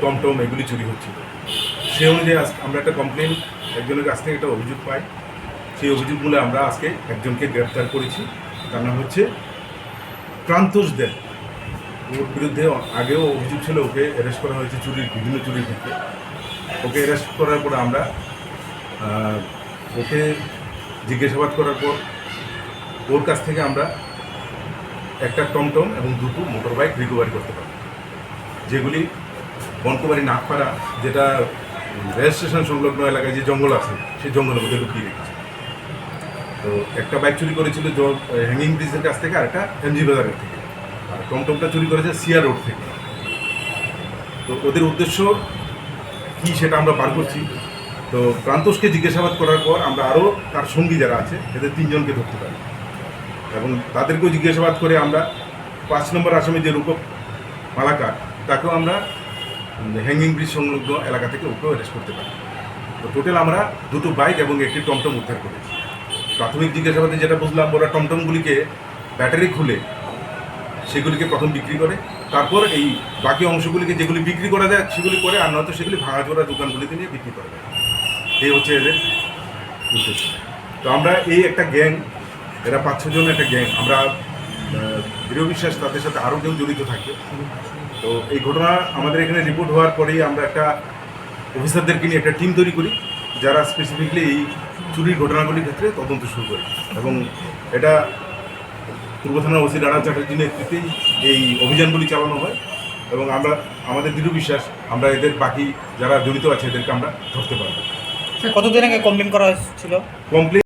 টমটম এগুলি চুরি হচ্ছিল। সেই অনুযায়ী আমরা একটা কমপ্লেন একজনের কাছ থেকে একটা অভিযোগ পাই। সেই অভিযোগগুলো আমরা আজকে একজনকে গ্রেপ্তার করেছি। তার নাম হচ্ছে প্রান্তোষ দেব। ওর বিরুদ্ধে আগেও অভিযোগ ছিল ওকে অ্যারেস্ট করা হয়েছে চুরির, বিভিন্ন চুরির ক্ষেত্রে। ওকে অ্যারেস্ট করার পরে আমরা ওকে জিজ্ঞাসাবাদ করার পর ওর কাছ থেকে আমরা একটা টমটম এবং দুটো মোটর বাইক রিকভারি করতে পারি, যেগুলি বনকুমারী নাগপাড়া যেটা রেল স্টেশন সংলগ্ন এলাকায় যে জঙ্গল আছে, সেই জঙ্গলের মধ্যে লুকিয়ে রেখেছে। তো একটা বাইক চুরি করেছিল হ্যাঙ্গিং ব্রিজের কাছ থেকে আর একটা এমজি বাজারের থেকে। টমটমটা চুরি করেছে সিয়া রোড থেকে। তো ওদের উদ্দেশ্য কি সেটা আমরা বার করছি। তো প্রান্তোষকে জিজ্ঞাসাবাদ করার পর আমরা আরও তার সঙ্গী যারা আছে, এদের তিনজনকে ধরতে পারি। এবং তাদেরকেও জিজ্ঞাসাবাদ করে আমরা পাঁচ নম্বর আসামি যে রূপক মালাকার, তাকেও আমরা হ্যাঙ্গিং ব্রিজ সংলগ্ন এলাকা থেকে ওকেও অ্যারেস্ট করতে পারি। তো টোটাল আমরা দুটো বাইক এবং একটি টমটম উদ্ধার করেছি। প্রাথমিক জিজ্ঞাসাবাদে যেটা বুঝলাম, ওরা টমটমগুলিকে ব্যাটারি খুলে সেগুলিকে প্রথম বিক্রি করে। তারপর এই বাকি অংশগুলিকে যেগুলি বিক্রি করা যায়, সেগুলি করে আর নয়তো সেগুলি ভাঙাচোরা দোকানগুলিতে নিয়ে বিক্রি করা যায়। এই হচ্ছে এদের উদ্দেশ্য। তো আমরা এই একটা গ্যাং, এরা পাঁচ ছজন একটা গ্যাং। আমরা দৃঢ় বিশ্বাস তাদের সাথে আরও কেউ জড়িত থাকবে তো এই ঘটনা আমাদের এখানে রিপোর্ট হওয়ার পরেই আমরা একটা অফিসারদেরকে নিয়ে একটা টিম তৈরি করি, যারা স্পেসিফিকলি এই চুরির ঘটনাগুলির ক্ষেত্রে তদন্ত শুরু করে। এবং এটা পূর্ব থানার ওসি রানা চ্যাটার্জির নেতৃত্বেই এই অভিযানগুলি চালানো হয় এবং আমরা আমাদের দৃঢ় বিশ্বাস আমরা এদের বাকি যারা জড়িত আছে এদেরকে আমরা ধরতে পারব। কতদিন আগে কমপ্লেন করা হয়েছিল? কমপ্লিট